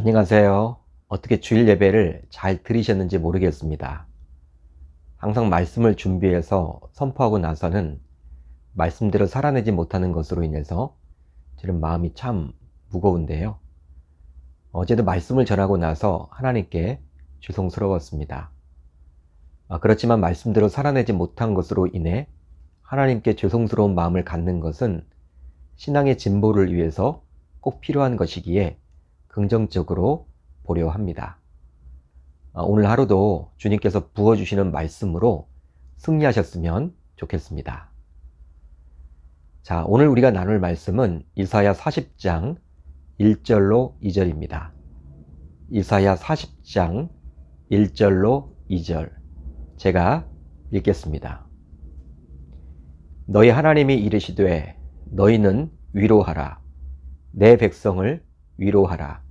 안녕하세요. 어떻게 주일 예배를 잘 들으셨는지 모르겠습니다. 항상 말씀을 준비해서 선포하고 나서는 말씀대로 살아내지 못하는 것으로 인해서 저는 마음이 참 무거운데요. 어제도 말씀을 전하고 나서 하나님께 죄송스러웠습니다. 아, 그렇지만 말씀대로 살아내지 못한 것으로 인해 하나님께 죄송스러운 마음을 갖는 것은 신앙의 진보를 위해서 꼭 필요한 것이기에 긍정적으로 보려 합니다. 아, 오늘 하루도 주님께서 부어주시는 말씀으로 승리하셨으면 좋겠습니다. 자, 오늘 우리가 나눌 말씀은 이사야 40장 1절로 2절입니다. 이사야 40장 1절로 2절. 제가 읽겠습니다. 너희 하나님이 이르시되 너희는 위로하라. 내 백성을 위로하라.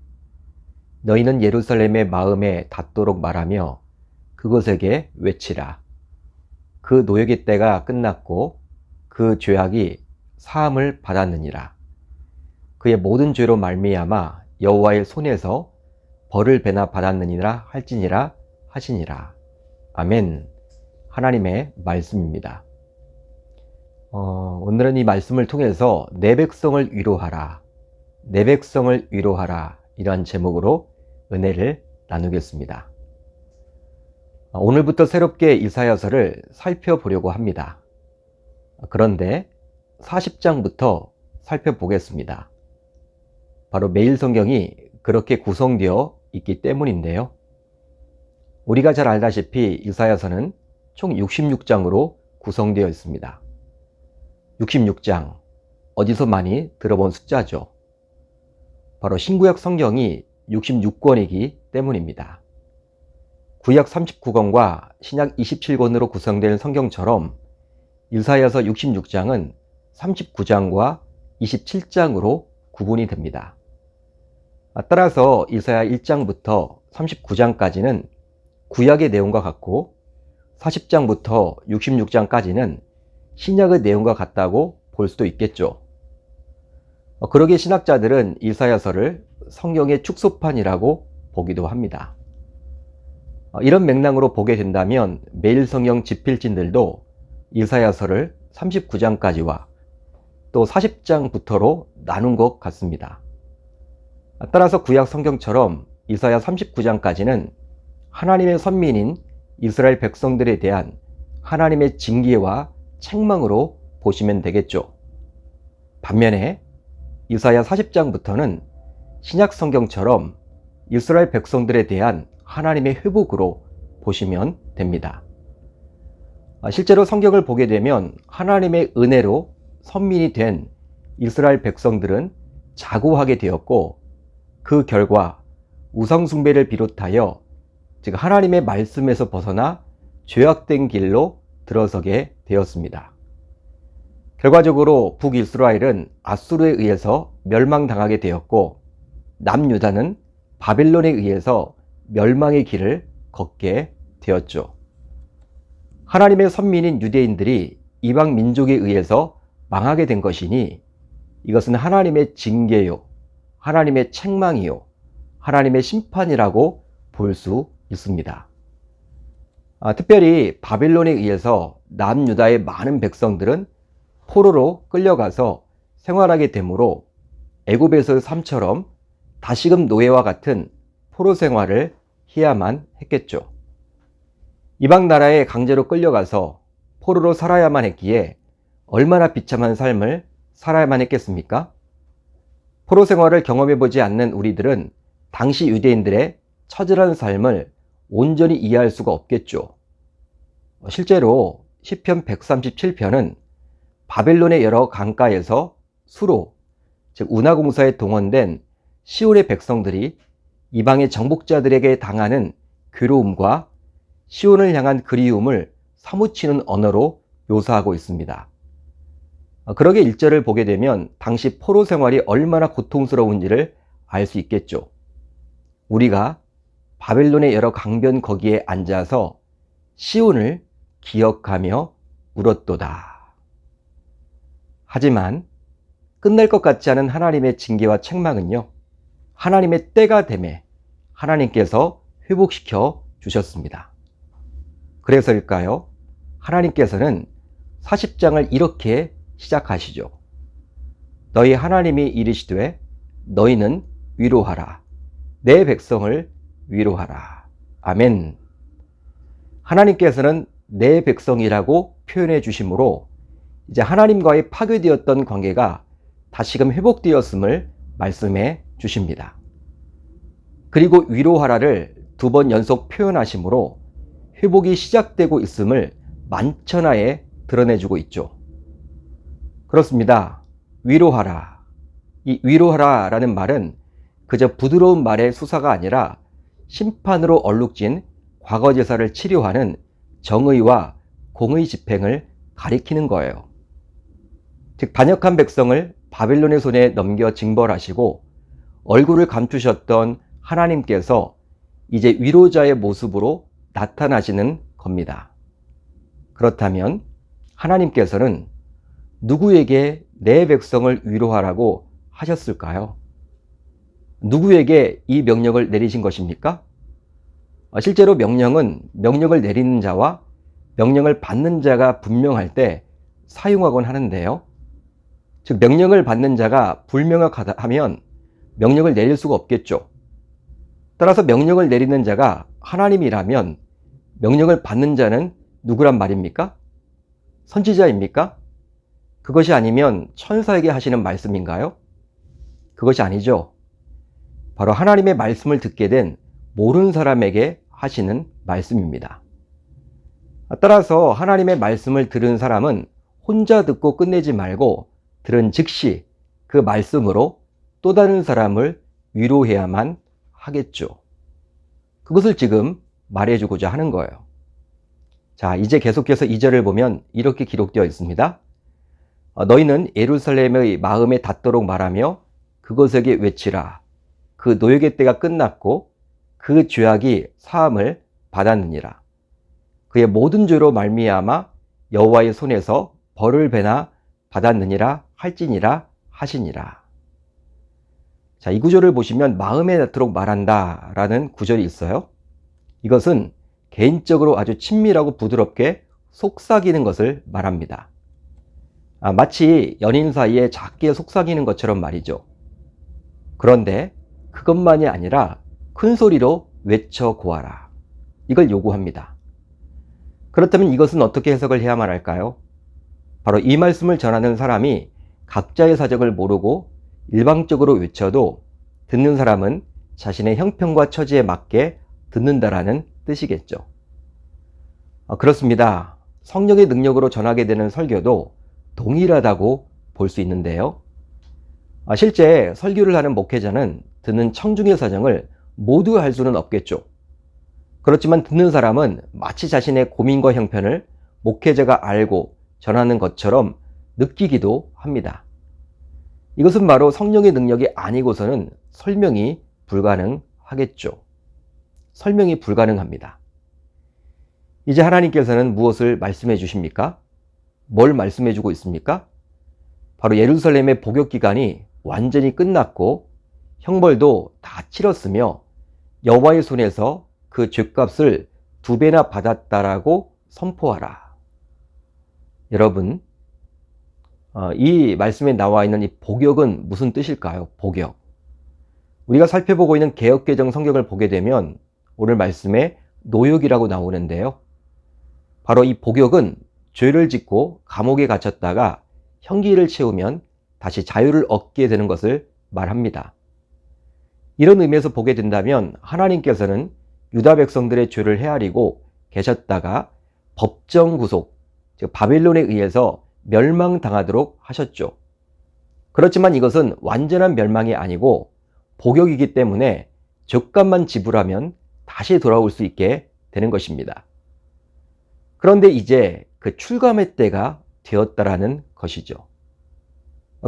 너희는 예루살렘의 마음에 닿도록 말하며 그곳에게 외치라. 그 노역의 때가 끝났고 그 죄악이 사함을 받았느니라. 그의 모든 죄로 말미암아 여호와의 손에서 벌을 배나 받았느니라 할지니라 하시니라. 아멘. 하나님의 말씀입니다. 어, 오늘은 이 말씀을 통해서 내 백성을 위로하라. 내 백성을 위로하라. 이러한 제목으로 은혜를 나누겠습니다. 어, 오늘부터 새롭게 이사야서를 살펴보려고 합니다. 그런데 40장부터 살펴보겠습니다. 바로 매일 성경이 그렇게 구성되어 있기 때문인데요. 우리가 잘 알다시피 이사야서는 총 66장으로 구성되어 있습니다. 66장, 어디서 많이 들어본 숫자죠. 바로 신구약 성경이 66권이기 때문입니다. 구약 39권과 신약 27권으로 구성된 성경처럼 일사여서 66장은 39장과 27장으로 구분이 됩니다. 따라서 이사야 1장부터 39장까지는 구약의 내용과 같고 40장부터 66장까지는 신약의 내용과 같다고 볼 수도 있겠죠. 그러기에 신학자들은 이사야서를 성경의 축소판이라고 보기도 합니다. 이런 맥락으로 보게 된다면 매일 성경 집필진들도 이사야서를 39장까지와 또 40장부터로 나눈 것 같습니다. 따라서 구약 성경처럼 이사야 39장까지는 하나님의 선민인 이스라엘 백성들에 대한 하나님의 징계와 책망으로 보시면 되겠죠. 반면에 이사야 40장부터는 신약 성경처럼 이스라엘 백성들에 대한 하나님의 회복으로 보시면 됩니다. 아, 실제로 성경을 보게 되면 하나님의 은혜로 선민이 된 이스라엘 백성들은 자고하게 되었고 그 결과 우상숭배를 비롯하여 즉 하나님의 말씀에서 벗어나 죄악된 길로 들어서게 되었습니다. 결과적으로 북이스라엘은 아수르에 의해서 멸망당하게 되었고 남유다는 바벨론에 의해서 멸망의 길을 걷게 되었죠. 하나님의 선민인 유대인들이 이방 민족에 의해서 망하게 된 것이니 이것은 하나님의 징계요, 하나님의 책망이요, 하나님의 심판이라고 볼 수 있습니다. 아, 특별히 바빌론에 의해서 남유다의 많은 백성들은 포로로 끌려가서 생활하게 되므로 애굽에서의 삶처럼 다시금 노예와 같은 포로 생활을 해야만 했겠죠. 이방 나라에 강제로 끌려가서 포로로 살아야만 했기에 얼마나 비참한 삶을 살아야만 했겠습니까? 포로 생활을 경험해 보지 않는 우리들은 당시 유대인들의 처절한 삶을 온전히 이해할 수가 없겠죠. 실제로 시편 137편은 바벨론의 여러 강가에서 수로, 즉 운하공사에 동원된 시온의 백성들이 이방의 정복자들에게 당하는 괴로움과 시온을 향한 그리움을 사무치는 언어로 묘사하고 있습니다. 그러게 일절을 보게 되면 당시 포로 생활이 얼마나 고통스러운지를 알 수 있겠죠. 우리가 바벨론의 여러 강변 거기에 앉아서 시온을 기억하며 울었도다. 하지만 끝날 것 같지 않은 하나님의 징계와 책망은요, 하나님의 때가 됨에 하나님께서 회복시켜 주셨습니다. 그래서일까요? 하나님께서는 40장을 이렇게 시작하시죠. 너희 하나님이 이르시되 너희는 위로하라. 내 백성을 위로하라. 아멘. 하나님께서는 내 백성이라고 표현해 주심으로 이제 하나님과의 파괴되었던 관계가 다시금 회복되었음을 말씀해 주십니다. 그리고 위로하라를 두 번 연속 표현하심으로 회복이 시작되고 있음을 만천하에 드러내주고 있죠. 그렇습니다. 위로하라. 이 위로하라 라는 말은 그저 부드러운 말의 수사가 아니라 심판으로 얼룩진 과거 제사를 치료하는 정의와 공의 집행을 가리키는 거예요. 즉, 반역한 백성을 바빌론의 손에 넘겨 징벌하시고 얼굴을 감추셨던 하나님께서 이제 위로자의 모습으로 나타나시는 겁니다. 그렇다면 하나님께서는 누구에게 내 백성을 위로하라고 하셨을까요? 누구에게 이 명령을 내리신 것입니까? 실제로 명령은 명령을 내리는 자와 명령을 받는 자가 분명할 때 사용하곤 하는데요. 즉, 명령을 받는 자가 불명확하다 하면 명령을 내릴 수가 없겠죠. 따라서 명령을 내리는 자가 하나님이라면 명령을 받는 자는 누구란 말입니까? 선지자입니까? 그것이 아니면 천사에게 하시는 말씀인가요? 그것이 아니죠. 바로 하나님의 말씀을 듣게 된 모르는 사람에게 하시는 말씀입니다. 따라서 하나님의 말씀을 들은 사람은 혼자 듣고 끝내지 말고 들은 즉시 그 말씀으로 또 다른 사람을 위로해야만 하겠죠. 그것을 지금 말해주고자 하는 거예요. 자, 이제 계속해서 2절을 보면 이렇게 기록되어 있습니다. 어, 너희는 예루살렘의 마음에 닿도록 말하며 그것에게 외치라. 그 노역의 때가 끝났고 그 죄악이 사함을 받았느니라. 그의 모든 죄로 말미암아 여호와의 손에서 벌을 배나 받았느니라 할지니라 하시니라. 자, 이 구절을 보시면 마음에 닿도록 말한다 라는 구절이 있어요. 이것은 개인적으로 아주 친밀하고 부드럽게 속삭이는 것을 말합니다. 아, 마치 연인 사이에 작게 속삭이는 것처럼 말이죠. 그런데 그것만이 아니라 큰 소리로 외쳐 고하라. 이걸 요구합니다. 그렇다면 이것은 어떻게 해석을 해야만 할까요? 바로 이 말씀을 전하는 사람이 각자의 사정을 모르고 일방적으로 외쳐도 듣는 사람은 자신의 형편과 처지에 맞게 듣는다라는 뜻이겠죠. 아, 그렇습니다. 성령의 능력으로 전하게 되는 설교도 동일하다고 볼 수 있는데요. 아, 실제 설교를 하는 목회자는 듣는 청중의 사정을 모두 할 수는 없겠죠. 그렇지만 듣는 사람은 마치 자신의 고민과 형편을 목회자가 알고 전하는 것처럼 느끼기도 합니다. 이것은 바로 성령의 능력이 아니고서는 설명이 불가능하겠죠. 설명이 불가능합니다. 이제 하나님께서는 무엇을 말씀해 주십니까? 뭘 말씀해 주고 있습니까? 바로 예루살렘의 복역 기간이 완전히 끝났고 형벌도 다 치렀으며 여호와의 손에서 그 죄값을 두 배나 받았다라고 선포하라. 여러분, 어, 이 말씀에 나와 있는 이 복역은 무슨 뜻일까요? 복역. 우리가 살펴보고 있는 개혁개정 성경을 보게 되면 오늘 말씀에 노역이라고 나오는데요. 바로 이 복역은 죄를 짓고 감옥에 갇혔다가 형기를 채우면 다시 자유를 얻게 되는 것을 말합니다. 이런 의미에서 보게 된다면 하나님께서는 유다 백성들의 죄를 헤아리고 계셨다가 법정 구속, 즉 바빌론에 의해서 멸망당하도록 하셨죠. 그렇지만 이것은 완전한 멸망이 아니고 복역이기 때문에 적값만 지불하면 다시 돌아올 수 있게 되는 것입니다. 그런데 이제 그 출감의 때가 되었다라는 것이죠.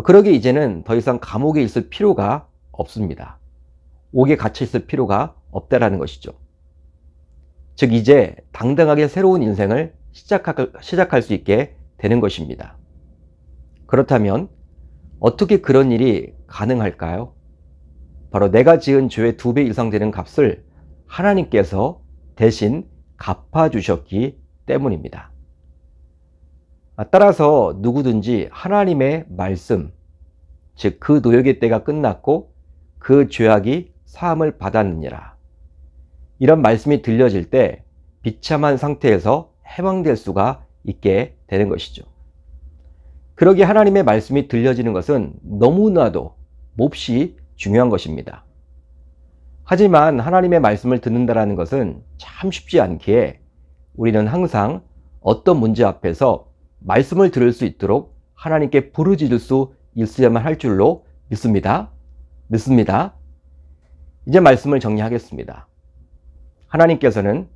그러기 이제는 더 이상 감옥에 있을 필요가 없습니다. 옥에 갇혀 있을 필요가 없다라는 것이죠. 즉, 이제 당당하게 새로운 인생을 시작할, 시작할 수 있게 되는 것입니다. 그렇다면 어떻게 그런 일이 가능할까요? 바로 내가 지은 죄의 두 배 이상 되는 값을 하나님께서 대신 갚아주셨기 때문입니다. 아, 따라서 누구든지 하나님의 말씀, 즉 그 노역의 때가 끝났고 그 죄악이 사함을 받았느니라. 이런 말씀이 들려질 때 비참한 상태에서 해방될 수가 있게 되는 것이죠. 그러기에 하나님의 말씀이 들려지는 것은 너무나도 몹시 중요한 것입니다. 하지만 하나님의 말씀을 듣는다라는 것은 참 쉽지 않기에 우리는 항상 어떤 문제 앞에서 말씀을 들을 수 있도록 하나님께 부르짖을 수 있어야만 할 줄로 믿습니다. 믿습니다. 이제 말씀을 정리하겠습니다. 하나님께서는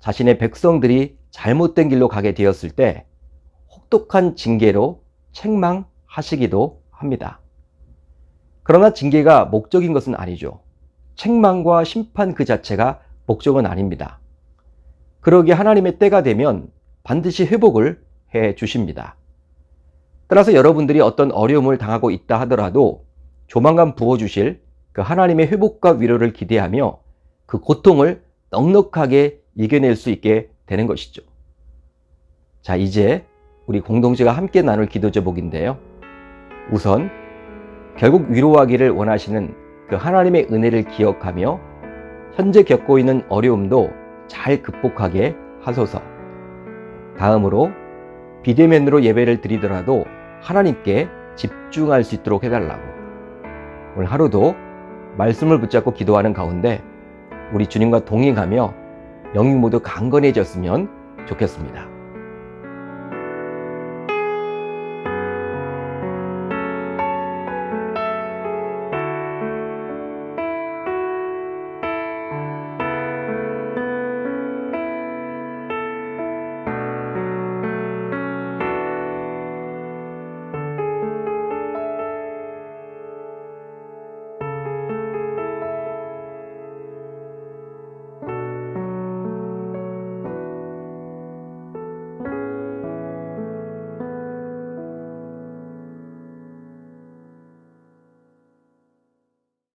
자신의 백성들이 잘못된 길로 가게 되었을 때 혹독한 징계로 책망하시기도 합니다. 그러나 징계가 목적인 것은 아니죠. 책망과 심판 그 자체가 목적은 아닙니다. 그러기에 하나님의 때가 되면 반드시 회복을 해 주십니다. 따라서 여러분들이 어떤 어려움을 당하고 있다 하더라도 조만간 부어주실 그 하나님의 회복과 위로를 기대하며 그 고통을 넉넉하게 이겨낼 수 있게 되는 것이죠. 자, 이제 우리 공동체가 함께 나눌 기도 제목인데요. 우선 결국 위로하기를 원하시는 그 하나님의 은혜를 기억하며 현재 겪고 있는 어려움도 잘 극복하게 하소서. 다음으로 비대면으로 예배를 드리더라도 하나님께 집중할 수 있도록 해달라고. 오늘 하루도 말씀을 붙잡고 기도하는 가운데 우리 주님과 동행하며 영이 모두 강건해졌으면 좋겠습니다.